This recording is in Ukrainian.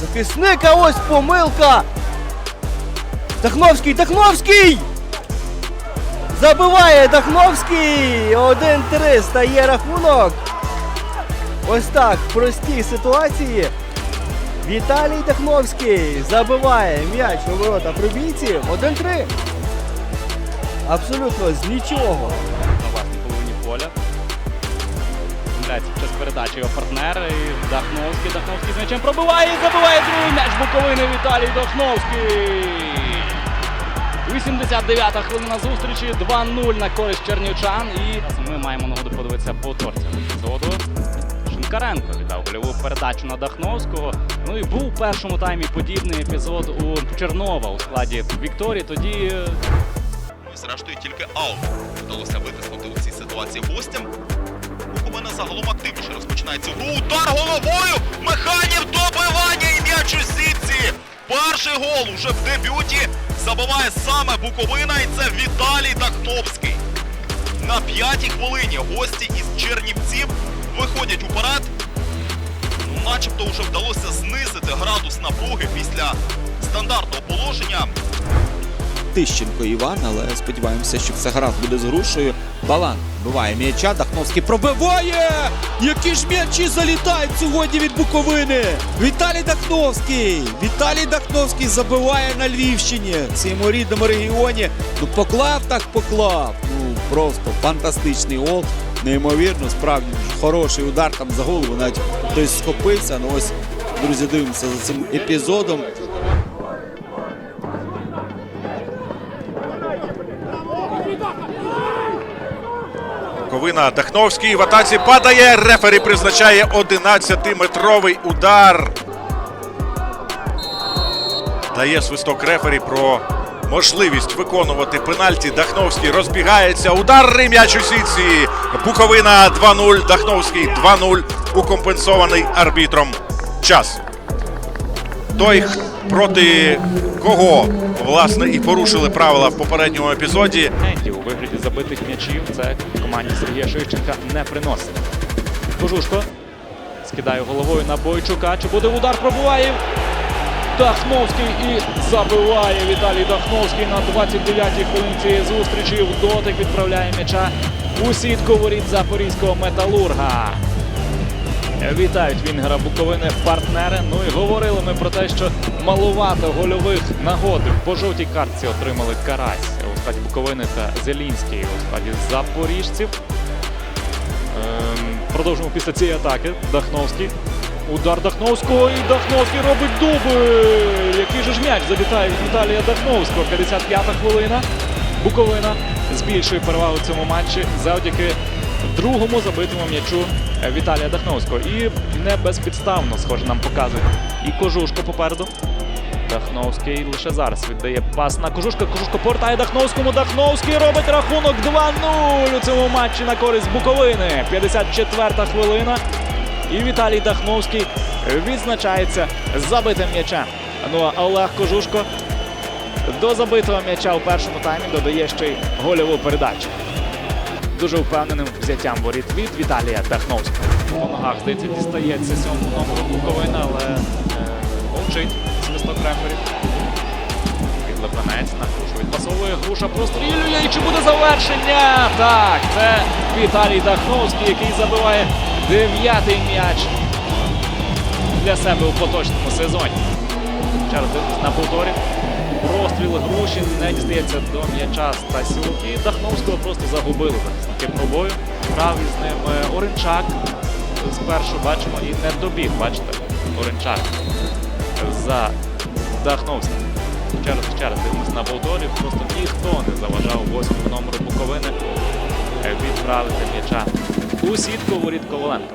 захисника. Ось помилка. Дахновський, Дахновський! Забиває Дахновський! 1-3 стає рахунок. Ось так, в простій ситуації. Віталій Дахновський забиває м'яч у ворота прибійців. 1-3. Абсолютно з нічого. на власній половині поля. Помиляється під час передачі його партнер. І Дахновський. Дахновський з м'ячем пробиває і забиває другий м'яч Буковини Віталій Дахновський. 89-та хвилина зустрічі. 2-0 на користь чернівчан. І ми маємо нагоду подивитися повтор цього епізоду. Шинкаренко віддав гольову передачу на Дахновського. Ну і був у першому таймі подібний епізод у Чернова у складі Вікторії. Тоді е, Зрештою, тільки аут вдалося витиснути у цій ситуації гостям. Буковина загалом активніше розпочинається гру. Удар головою! Механів добивання і м'яч у сітці! Перший гол уже в дебюті забиває саме Буковина, і це Віталій Дахновський. На п'ятій хвилині гості із Чернівців виходять уперед. Ну, начебто вже вдалося знизити градус напруги після стандартного положення. Тищенко Іван, але сподіваємося, що все гаразд буде з грушею. Балан биває м'яча, Дахновський пробиває! Які ж м'ячі залітають сьогодні від Буковини! Віталій Дахновський! Віталій Дахновський забиває на Львівщині в своєму рідному регіоні. Ну поклав так поклав. Ну просто фантастичний гол. Неймовірно, справді хороший удар там за голову. Навіть хтось схопився. Ну ось, друзі, дивимося за цим епізодом. Ковина Дахновський в атаці падає. Рефері призначає 11-метровий удар. Дає свисток рефері про можливість виконувати пенальті. Дахновський розбігається. Удар м'яч у сітці. Буковина 2-0. Дахновський 2-0. Укомпенсований арбітром час. Той, проти кого власне і порушили правила в попередньому епізоді. моментів у вигляді забитих м'ячів це команді Сергія Шищенка не приносить. Кожушко скидає головою на Бойчука. Чи буде удар пробуває? Дахновський і забиває Віталій Дахновський на 29-й хвилині цієї зустрічі. В дотик відправляє м'яча у сітку воріт запорізького металурга. Вітають Вінгера Буковини партнери. Ну і говорили ми про те, що малувато гольових нагод по жовтій картці отримали Карась у складі Буковини та Зелінський у складі запоріжців. Ем, продовжимо після цієї атаки. Дахновський. Удар Дахновського і Дахновський робить дубль. Який же ж м'яч залітає від Віталія Дахновського. 55-та хвилина. Буковина збільшує перевагу в цьому матчі завдяки другому забитому м'ячу Віталія Дахновського. І не безпідставно, схоже, нам показує. І Кожушко попереду. Дахновський лише зараз віддає пас на Кожушка. Кожушко повертає Дахновському. Дахновський робить рахунок 2-0 у цьому матчі на користь Буковини. 54-та хвилина. І Віталій Дахновський відзначається забитим м'ячем. Ну а Олег Кожушко до забитого м'яча у першому таймі додає ще й гольову передачу. Дуже впевненим взяттям воріт від Віталія Дахновського. По ногах, здається, дістається сьомому номеру Буковина, але е, мовчить свисток рефері. Підлепенець на грушу відпасовує. Груша прострілює. І чи буде завершення? Так, це Віталій Дахновський, який забиває дев'ятий м'яч для себе у поточному сезоні. Ще раз на повторі. Простріл груші не дістається до м'яча Стасюк. І Дахновського просто загубили захисники пробою. Грав із ним е, Оренчак. Спершу бачимо і не добіг, бачите, Оренчак за Дахновським. Ще раз, ще на повторі. Просто ніхто не заважав восьмому номеру Буковини е, відправити м'яча у сітку воріт Коваленко.